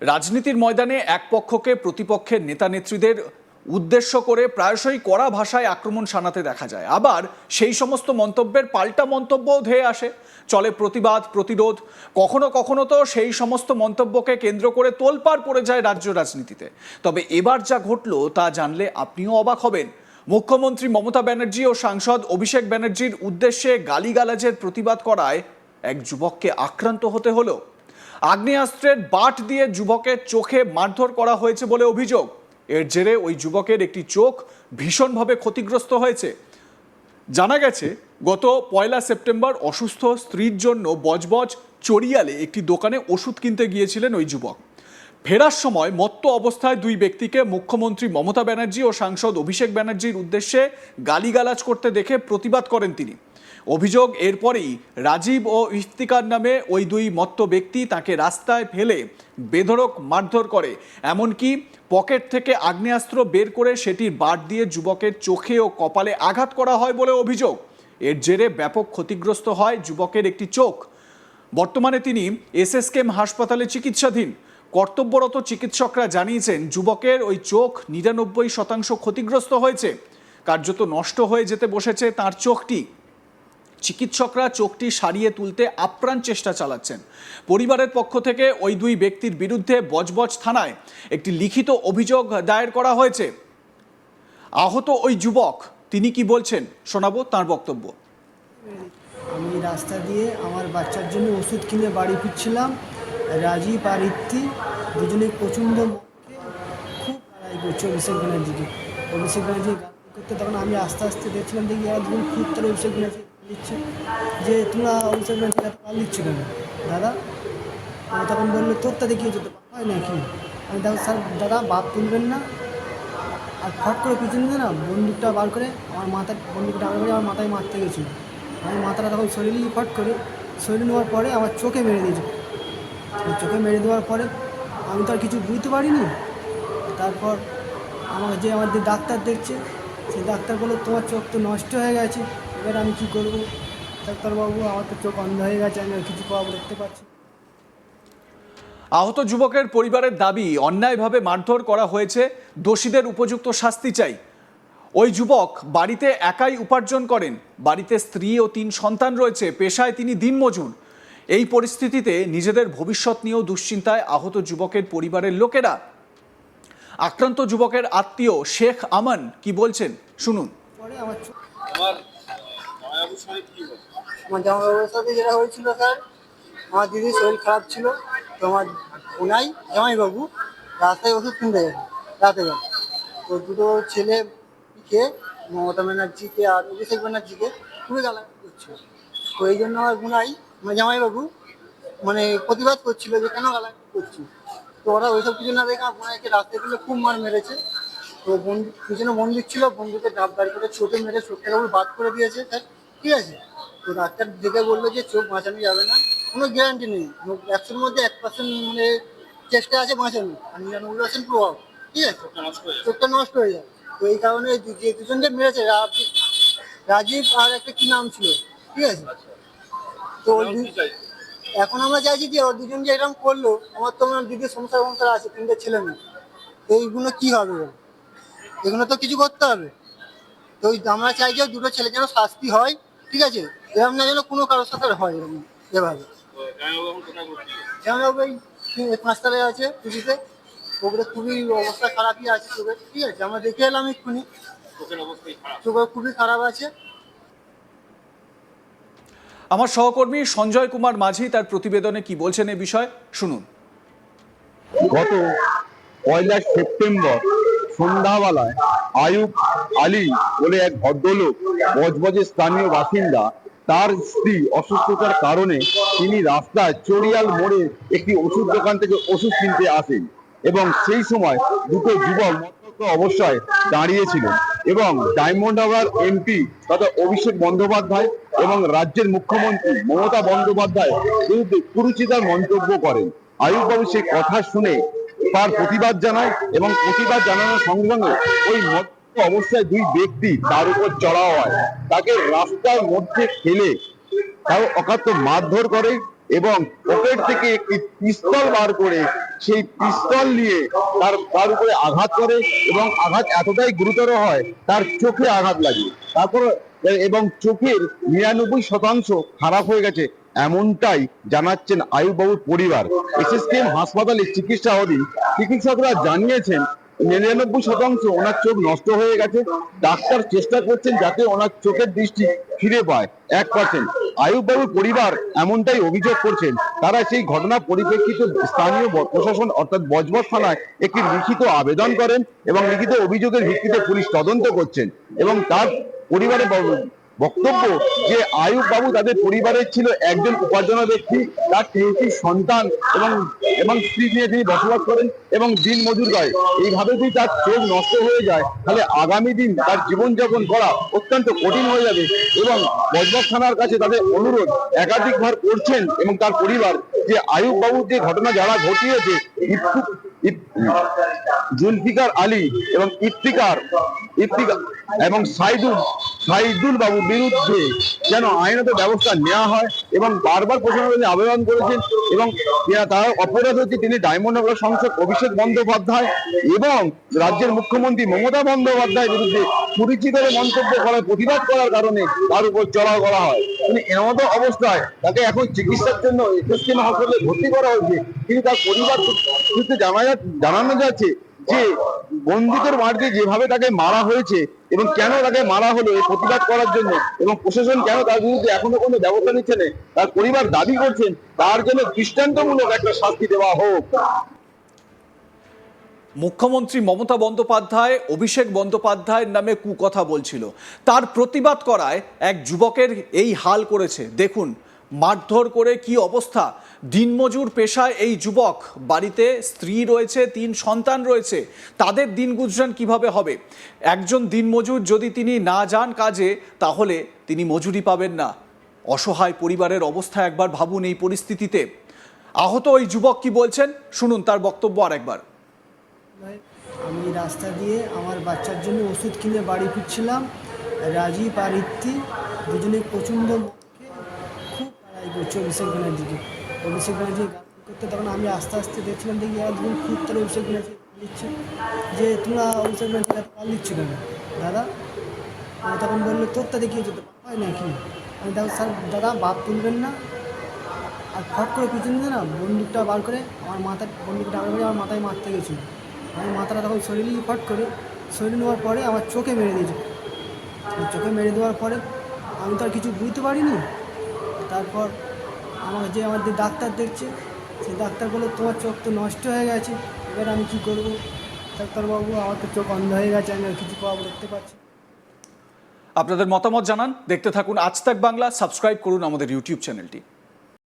রাজনীতির ময়দানে এক পক্ষকে প্রতিপক্ষের নেতা নেত্রীদের উদ্দেশ্য করে প্রায়শই কড়া ভাষায় আক্রমণ শানাতে দেখা যায়। আবার সেই সমস্ত মন্তব্যের পাল্টা মন্তব্যও ধেয়ে আসে। চলে প্রতিবাদ, প্রতিরোধ। কখনো কখনো তো সেই সমস্ত মন্তব্যকে কেন্দ্র করে তোলপাড় পড়ে যায় রাজ্য রাজনীতিতে। তবে এবার যা ঘটলো তা জানলে আপনিও অবাক হবেন। মুখ্যমন্ত্রী মমতা ব্যানার্জি ও সাংসদ অভিষেক ব্যানার্জির উদ্দেশ্যে গালিগালাজের প্রতিবাদ করায় এক যুবককে আক্রান্ত হতে হলো। আগ্নেয়াস্ত্রের বাট দিয়ে যুবকের চোখে মারধর করা হয়েছে বলে অভিযোগ। এর জেরে ওই যুবকের একটি চোখ ভীষণভাবে ক্ষতিগ্রস্ত হয়েছে। জানা গেছে, গত পয়লা সেপ্টেম্বর অসুস্থ স্ত্রীর জন্য বজবজ চড়িয়ালে একটি দোকানে ওষুধ কিনতে গিয়েছিলেন ওই যুবক। ফেরার সময় মত্ত অবস্থায় দুই ব্যক্তিকে মুখ্যমন্ত্রী মমতা ব্যানার্জি ও সাংসদ অভিষেক ব্যানার্জির উদ্দেশ্যে গালিগালাজ করতে দেখে প্রতিবাদ করেন তিনি। অভিযোগ এরপরেই রাজীব ও ইফতিকার নামে ওই দুই মত্ত ব্যক্তি তাকে রাস্তায় ফেলে বেধড়ক মারধর করে। এমনকি পকেট থেকে আগ্নেয়াস্ত্র বের করে সেটির বাট দিয়ে যুবকের চোখে ও কপালে আঘাত করা হয় বলে অভিযোগ। এর জেরে ব্যাপক ক্ষতিগ্রস্ত হয় যুবকের একটি চোখ। বর্তমানে তিনি এসএসকেএম হাসপাতালে চিকিৎসাধীন। কর্তব্যরত চিকিৎসকরা জানিয়েছেন, যুবকের ওই চোখ নিরানব্বই শতাংশ ক্ষতিগ্রস্ত হয়েছে। কার্যত নষ্ট হয়ে যেতে বসেছে তার চোখটি। চিকিৎসকরা চোখটি সারিয়ে তুলতে আপ্রাণ চেষ্টা চালাচ্ছেন। পরিবারের পক্ষ থেকে ওই দুই ব্যক্তির বিরুদ্ধে বজবজ থানায় একটি লিখিত অভিযোগ দায়ের করা হয়েছে। আহত ওই যুবক, তিনি কি বলছেন? শোনাবো তার বক্তব্য। আমি রাস্তা দিয়ে আমার বাচ্চার জন্য ওষুধ কিনে বাড়ি ফিরছিলাম। রাজীব আর ইত্তি দুজনে প্রচণ্ড খুব লড়াই করছে অভিষেক ব্যানার্জিকে। অভিষেক ব্যানার্জি করতে, তখন আমি আস্তে আস্তে দেখছিলাম, দেখি এরা দুজন খুব তারা অভিষেক ব্যানার্জি দিচ্ছে যে তোমরা অভিষেক ব্যানার্জি পাল দিচ্ছ কেন? দাদা তখন বলল, তোর তা দেখিয়ে যেতে হয় নাকি? আমি দেখো স্যার, দাদা, বাপ তুলবেন না। আর ফট করে পিছন দিয়ে না বন্দুকটা বার করে আমার মাথায়, বন্দুকটা বার করে আমার মাথায় মারতে গেছিল। আমি মাথাটা তখন নিয়ে ফট করে সরিয়ে নেওয়ার পরে আমার চোখে মেরে দিয়েছে। চোখে মেরে দেওয়ার পরে আমি তো আর কিছু বুঝতে পারিনি। তারপর আমার যে আমার যে ডাক্তার দেখছে, সেই ডাক্তার বলল, তোমার চোখ তো নষ্ট হয়ে গেছে। এবার আমি কী করব? ডাক্তারবাবু আমার তো চোখ অন্ধ হয়ে গেছে আমি আর কিছু পাবো দেখতে পাচ্ছি আহত যুবকের পরিবারের দাবি অন্যায়ভাবে মারধর করা হয়েছে দোষীদের উপযুক্ত শাস্তি চাই। ওই যুবক বাড়িতে একাই উপার্জন করেন। বাড়িতে স্ত্রী ও তিন সন্তান রয়েছে পেশায় তিনি দিনমজুর। এই পরিস্থিতিতে নিজেদের ভবিষ্যৎ নিয়েও দুশ্চিন্তায় আহত যুবকের পরিবারের লোকেরা। আক্রান্ত যুবকের আত্মীয় শেখ আমান কি বলছেন? শুনুন। পরে আমার আমার জামাইবাবুর সাথে যেটা হয়েছিল স্যার, আমার দিদির শরীর খারাপ ছিল, তো আমার ওনাই জামাইবাবু রাস্তায় ওষুধ কিনতে গেছে, রাতে বেলা তো দুটো ছেলে ছেলেকে মমতা ব্যানার্জিকে আর অভিষেক ব্যানার্জিকে খুবই গালা করছিল। তো এই জন্য আমার গুনাই আমার জামাইবাবু মানে প্রতিবাদ করছিল যে কেন গালা করছি তো ওরা ওইসব কিছু না দেখে বোনাইকে রাস্তায় তুলে খুব মার মেরেছে। তো বন্দুক পিছনে বন্দুক ছিল বন্দুকের ডাব বার করে চোখে মেরে কেবল বাদ করে দিয়েছে স্যার। ঠিক আছে? তো ডাক্তার দেখে বলল যে চোখ বাঁচানো যাবে না কোনো গ্যারান্টি নেই। একশোর মধ্যে এক পার্সেন্ট মানে চেষ্টা আছে বাঁচানো আর নিরানব্বই পার্সেন্ট প্রভাব ঠিক আছে? চোখটা নষ্ট হয়ে যায় তো এই কারণে যে দুজনকে মেরেছে রাজীব আর একটা কি নাম ছিল ঠিক আছে? তো কি চাইছে? এখন আমরা চাইছি যে ওর দুজন যে এরকম করল আমার তো আমার দিদির সংসার সংসার আছে তিনটে ছেলে মেয়ে। তো এইগুলো কি হবে? এগুলো তো কিছু করতে হবে। তো আমরা চাই যে দুটো ছেলে যেন শাস্তি হয়। ঠিক আছে? এরকম না যেন কোনো কারোর সাথে হয় এরকম এভাবে। জামাইবাবু ওই পাঁচতলায় আছে টিভিতে ওগুলো খুবই অবস্থা খারাপই আছে চোখের ঠিক আছে? আমরা দেখে এলাম এক্ষুনি। খারাপ। চোখের খুবই খারাপ আছে। আমার সহকর্মী সঞ্জয় কুমার মাঝি তার প্রতিবেদনে কি বলছেন এ বিষয়ে শুনুন। গত পয়লা সেপ্টেম্বর সন্ধ্যাবেলায় আয়ুব আলী বলে এক ভদ্রলোক বজবজের স্থানীয় বাসিন্দা, তার স্ত্রী অসুস্থতার কারণে তিনি রাস্তায় চড়িয়াল মোড়ে একটি ওষুধ দোকান থেকে ওষুধ কিনতে আসেন এবং সেই সময় দুটো যুবক অবস্থায় দাঁড়িয়েছিলেন এবং ডায়মন্ড হারবার এমপি তথা অভিষেক বন্দ্যোপাধ্যায় এবং রাজ্যের মুখ্যমন্ত্রী মমতা বন্দ্যোপাধ্যায় বিরুদ্ধে কুরুচিতার মন্তব্য করেন। আয়ুব বাবু সেই কথা শুনে তার প্রতিবাদ জানায় এবং প্রতিবাদ জানানোর সঙ্গে সঙ্গে ওই অবস্থায় দুই ব্যক্তি তার উপর চড়াও হয়। তাকে রাস্তার মধ্যে ফেলে তাও অকাত্য মারধর করে এবং পকেট থেকে একটি পিস্তল বার করে সেই পিস্তল নিয়ে তার তার উপরে আঘাত করে এবং আঘাত এতটাই গুরুতর হয়, তার চোখে আঘাত লাগে। তারপর, এবং চোখের নিরানব্বই শতাংশ খারাপ হয়ে গেছে এমনটাই জানাচ্ছেন আয়ুবাবুর পরিবার। এসএসকেএম হাসপাতালে চিকিৎসা অধীন চিকিৎসকরা জানিয়েছেন নিরানব্বই শতাংশ ওনার চোখ নষ্ট হয়ে গেছে। ডাক্তার চেষ্টা করছেন যাতে ওনার চোখের দৃষ্টি ফিরে পায়, এক পার্সেন্ট আয়ুববাবুর পরিবার এমনটাই অভিযোগ করছেন। তারা সেই ঘটনা পরিপ্রেক্ষিতে স্থানীয় প্রশাসন অর্থাৎ বজবজ থানায় একটি লিখিত আবেদন করেন এবং লিখিত অভিযোগের ভিত্তিতে পুলিশ তদন্ত করছেন এবং তার পরিবারের বক্তব্য যে আয়ুব বাবু তাদের পরিবারের ছিল একজন উপার্জনা ব্যক্তি, তার তিনটি সন্তান এবং এবং স্ত্রী নিয়ে তিনি বসবাস করেন এবং দিন মজুর করে এইভাবে যদি তার চোখ নষ্ট হয়ে যায়, তাহলে আগামী দিন তার জীবনযাপন করা অত্যন্ত কঠিন হয়ে যাবে এবং বজবজ থানার কাছে তাদের অনুরোধ একাধিকবার করছেন এবং তার পরিবার যে আয়ুব বাবুর যে ঘটনা যারা ঘটিয়েছে জুলফিকার আলী এবং ইফতিকার ইফতিকার এবং সাইদুল সাইদুল বাবুর বিরুদ্ধে যেন আইনত ব্যবস্থা নেওয়া হয় এবং বারবার প্রশাসনে আবেদন করেছেন এবং তার অপরাধ হচ্ছে তিনি ডায়মন্ড সংসদ অভিষেক বন্দ্যোপাধ্যায় এবং রাজ্যের মুখ্যমন্ত্রী মমতা বন্দ্যোপাধ্যায়ের বিরুদ্ধে পরিচিত মন্তব্য করার প্রতিবাদ করার কারণে তার উপর চড়াও করা হয়। তিনি এমতো অবস্থায় তাকে এখন চিকিৎসার জন্য এসএসকেএম হাসপাতালে ভর্তি করা হয়েছে। কিন্তু তার পরিবার সূত্রে জানা জানানো যাচ্ছে যে বন্দুকের মারতে যেভাবে তাকে মারা হয়েছে এবং কেন তাকে মারা হলো এই প্রতিবাদ করার জন্য এবং প্রশাসন কেন তার বিরুদ্ধে এখনও কোনো ব্যবস্থা নিচ্ছে না, তার পরিবার দাবি করছেন, তার জন্য দৃষ্টান্তমূলক একটা শাস্তি দেওয়া হোক। মুখ্যমন্ত্রী মমতা বন্দ্যোপাধ্যায়, অভিষেক বন্দ্যোপাধ্যায়ের নামে কুকথা বলছিল। তার প্রতিবাদ করায় এক যুবকের এই হাল করেছে। দেখুন মারধর করে কি অবস্থা? দিনমজুর পেশায় এই যুবক, বাড়িতে স্ত্রী রয়েছে, তিন সন্তান রয়েছে, তাদের দিন গুজরান কীভাবে হবে? একজন দিনমজুর যদি তিনি না যান কাজে, তাহলে তিনি মজুরি পাবেন না। অসহায় পরিবারের অবস্থা একবার ভাবুন এই পরিস্থিতিতে। আহত ওই যুবক কি বলছেন? শুনুন, তার বক্তব্য আর একবার আমি রাস্তা দিয়ে আমার বাচ্চার জন্য ওষুধ কিনে বাড়ি ফিরছিলাম। রাজীব আর ইত্তি দুজনে প্রচণ্ড করছে অভিষেক ব্যানার্জিকে। অভিষেক ব্যানার্জি করতে তখন আমি আস্তে আস্তে দেখছিলাম, দেখি এরা দুজন খুব তারা অভিষেক ব্যানার্জি দিচ্ছে যে তোমরা অভিষেক ব্যানার্জি এত পাল দিচ্ছ কেন? দাদা? তখন বলল, তোর তা দেখিয়ে যেতে হয় নাকি? আমি দেখো স্যার, দাদা, বাপ তুলবেন না। আর ফট করে পিছন দিয়ে না বন্দুকটা বার করে আমার মাথা বন্দুকটা বার করে আমার মাথায় মারতে গেছিল। আমি মাথাটা তখন শরীরে ফট করে। শরীর নেওয়ার পরে আমার চোখে মেরে দিয়েছে। চোখে মেরে দেওয়ার পরে আমি তো আর কিছু বুঝতে পারিনি। তারপর আমার যে আমার যে ডাক্তার দেখছে, সেই ডাক্তার বলে তোমার চোখ তো নষ্ট হয়ে গেছে। এবার আমি কী করব? ডাক্তারবাবু, আমার তো চোখ অন্ধ হয়ে গেছে, আমি আর কিছু পাবো দেখতে পাচ্ছি আপনাদের মতামত জানান, দেখতে থাকুন আজ তাক বাংলা, সাবস্ক্রাইব করুন আমাদের ইউটিউব চ্যানেলটি।